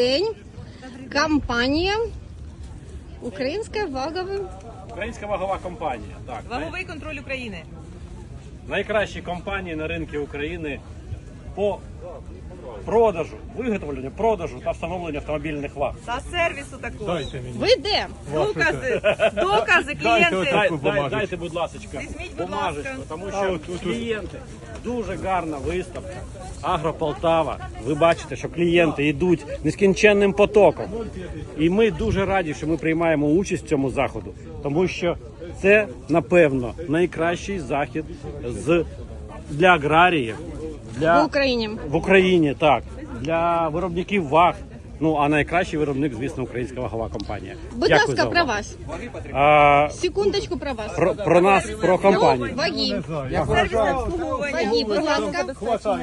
день. Компанія Українська вагове. Українська вагова компанія. Так, Ваговий контроль України. найкращі компанії на ринку України по продажу, виготовленню, продажу та встановленню автомобільних ваг. Та сервісу також. Ви де? Докази, докази, Дай, клієнти. дай, дайте, будь ласка, Візьміть, будь бумажечку, ласка. тому що клієнти дуже гарна виставка. Агро Полтава. Ви бачите, що клієнти йдуть нескінченним потоком. І ми дуже раді, що ми приймаємо участь в цьому заходу, тому що це напевно найкращий захід з для аграріїв, для В Україні. в Україні, так для виробників ваг. Ну а найкращий виробник, звісно, українська вагова компанія. Будь Дякую ласка, за про вас. А, Секундочку про вас. про, про нас, про компанію. Ваги. Обслуговування. Ваги, будь ласка.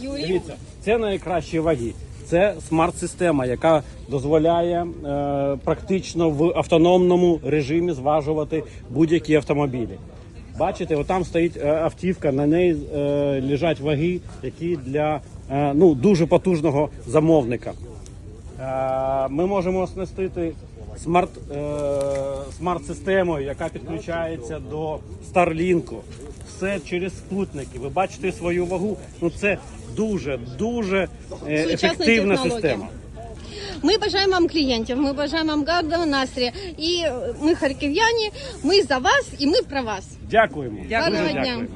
Юрій. Дивіться, це найкращі ваги. Це смарт-система, яка дозволяє е, практично в автономному режимі зважувати будь-які автомобілі. Бачите, отам стоїть е, автівка, на неї е, лежать ваги, які для е, ну, дуже потужного замовника. Е, Ми можемо оснастити смарт, е, смарт-системою, яка підключається до Starlink. Все через спутники. Ви бачите свою вагу. Ну це дуже дуже е, ефективна система. Ми бажаємо вам клієнтів, ми бажаємо вам гарного настрою. І ми харків'яні, ми за вас і ми про вас. Дякуємо. Дякую. Гарного дня.